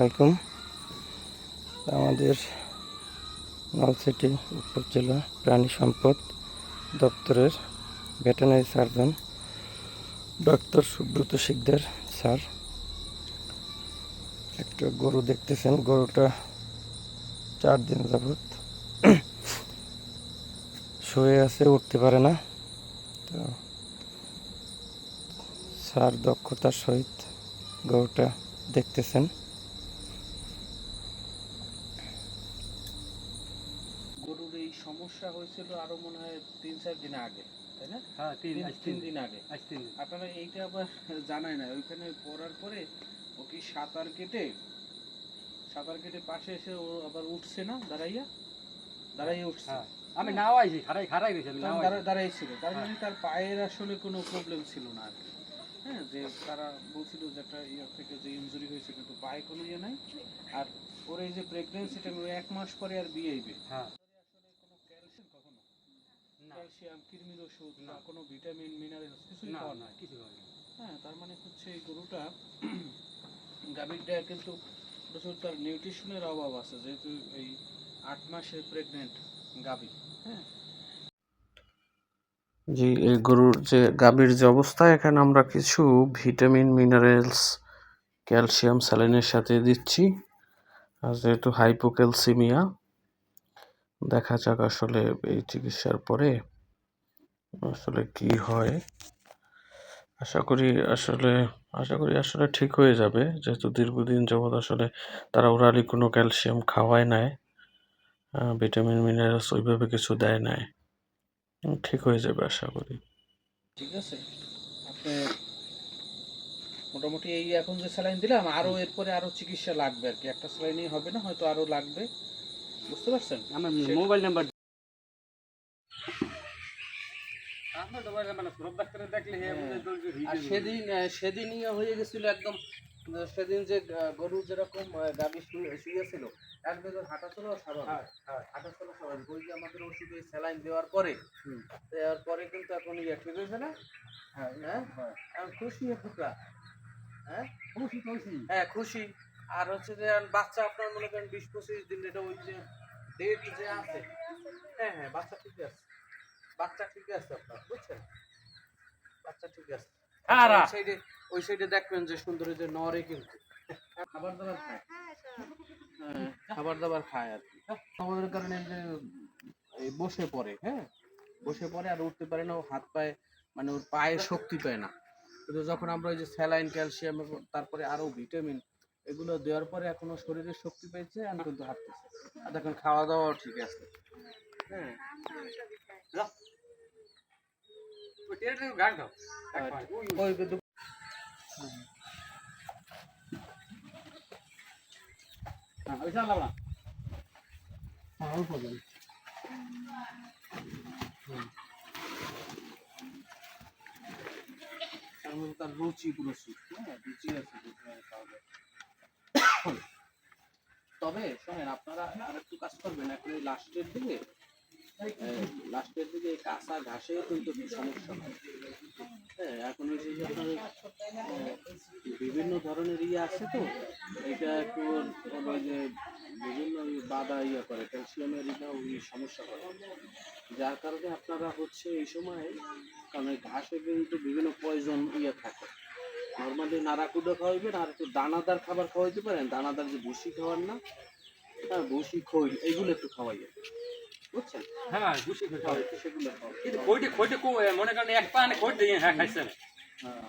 আলাইকুম। আমাদের নলসিটি উপজেলা প্রাণী সম্পদ দপ্তরের veterinary surgeon doctor Subrata Sikdar sir. একটা গরু দেখতেছেন, গরুটা চার দিন যাবত শুয়ে আছে, উঠতে পারে না। তো স্যার দক্ষতার সহিত গরুটা দেখতেছেন গরুর এই সমস্যা হয়েছিল আরও মনে হয় তিন চার দিন আগে তাই না? হ্যাঁ তিন দিন আগে। তিন আপনারা এইটা আবার জানাই না ওইখানে পড়ার পরে ও কি সাঁতার কেটে সাঁতার কেটে পাশে এসে ও আবার উঠছে না দাঁড়াইয়া? দাঁড়াইয়া উঠছে। হ্যাঁ। আমি নাও আইছি খারাই খারাই গেছি আমি দাঁড়াইছিল তার মানে তার পায়ের আসলে কোনো প্রবলেম ছিল না আর হ্যাঁ যে তারা বলছিল যে একটা ইয়ার থেকে যে ইনজুরি হয়েছে কিন্তু পায়ে কোনো ইয়ে নাই। আর ওর এই যে প্রেগনেন্সিটা এক মাস পরে আর বিয়ে হইবে। হ্যাঁ আসলে কোনো ক্যালসিয়াম কখনো না ক্যালসিয়াম কৃমির ওষুধ না। কোনো ভিটামিন মিনারেল কিছুই পাওয়া না নাই। কিছু হয় না। হ্যাঁ তার মানে হচ্ছে এই গরুটা গাভীরটা কিন্তু প্রচুর তার নিউট্রিশনের অভাব আছে যেহেতু এই আট মাসের প্রেগনেন্ট গাভী। হ্যাঁ। জি এই গরুর যে গাভীর যে অবস্থা এখানে আমরা কিছু ভিটামিন মিনারেলস ক্যালসিয়াম স্যালাইনের সাথে দিচ্ছি। আর যেহেতু হাইপোক্যালসিমিয়া দেখা যাক আসলে এই চিকিৎসার পরে আসলে কি হয়। আশা করি আসলে আশা করি আসলে ঠিক হয়ে যাবে। যেহেতু দীর্ঘদিন যাবৎ আসলে তারা ওরালি কোনো ক্যালসিয়াম খাওয়ায় নাই ভিটামিন মিনারেলস ওইভাবে কিছু দেয় নাই। ঠিক হয়ে যাবে আশা করি। ঠিক আছে। আপনি মোটামুটি এই এখন যে স্যালাইন দিলাম আরও এরপরে আরও চিকিৎসা লাগবে আর কি। একটা স্যালাইনই হবে না হয়তো আরও লাগবে। বুঝতে পারছেন? আমার মোবাইল নাম্বার হ্যাঁ। সেদিন সেদিনই হয়ে গেছিল একদম সেদিন যে গরু যেরকম শুয়ে শুয়েছিল হাঁটা চলা স্বাভাবিক। হ্যাঁ হ্যাঁ। হাঁটা চলা স্বাভাবিক। ওই যে আমাদের ওষুধে স্যালাইন দেওয়ার পরে দেওয়ার পরে কিন্তু এখন ইয়ে ঠিক হয়েছে না? হ্যাঁ। হ্যাঁ? হ্যাঁ। খুশি হ্যাঁ? খুশি খুশি। হ্যাঁ খুশি। আর হচ্ছে যে বাচ্চা আপনার মনে করেন বিশ পঁচিশ দিন এটা ওই যে ডেট যে আছে। হ্যাঁ হ্যাঁ বাচ্চা ঠিক আছে। বাচ্চা ঠিক আছে আপনার বুঝছেন? বাচ্চা ঠিক আছে। ওই সাইডে ওই সাইডে দেখবেন যে সুন্দর যে নরে কিন্তু। খাবার দাবার খায়? হ্যাঁ, খাবার দাবার খায় আর কি। আমাদের কারণে যে এই বসে পড়ে হ্যাঁ? বসে পড়ে আর উঠতে পারে না ও হাত পায়ে মানে ওর পায়ে শক্তি পায় না। কিন্তু যখন আমরা ওই যে স্যালাইন ক্যালসিয়াম তারপরে আরও ভিটামিন এগুলো দেওয়ার পরে এখনও শরীরে শক্তি পেয়েছে আমি কিন্তু হাঁটতেছে। আর দেখুন খাওয়া দাওয়াও ঠিক আছে। হ্যাঁ। ওই কিন্তু হ্যাঁ তার রুচি প্রচুর হ্যাঁ রুচি আছে দুধের তবে শোনেন, আপনারা আর একটু কাজ করবেন, এখন এই লাস্টের দিকে লাস্টের দিকে কাঁচা ঘাসে কিন্তু সমস্যা হয় হ্যাঁ এখন ওই যে আপনার বিভিন্ন ধরনের ইয়ে আছে তো এটা একটু ওই যে বিভিন্ন বাধা ইয়ে করে, ক্যালসিয়ামের এটা ওই সমস্যা করে। যার কারণে আপনারা হচ্ছে এই সময়, কারণ ঘাসে কিন্তু বিভিন্ন পয়জন ইয়ে থাকে। নর্মালি নাড়াকুদা খাওয়াইবেন আর একটু দানাদার খাবার খাওয়াইতে পারেন। দানাদার যে ভুসি খাওয়ার না হ্যাঁ ভুসি খই এইগুলো একটু খাওয়াইবেন বুঝছেন? হ্যাঁ ভুসি হ্যাঁ, একটু সেগুলো খাওয়াই কিন্তু খইটে খইটে কো মনে করেন এক পান খইট দিয়ে হ্যাঁ খাইছেন। হ্যাঁ।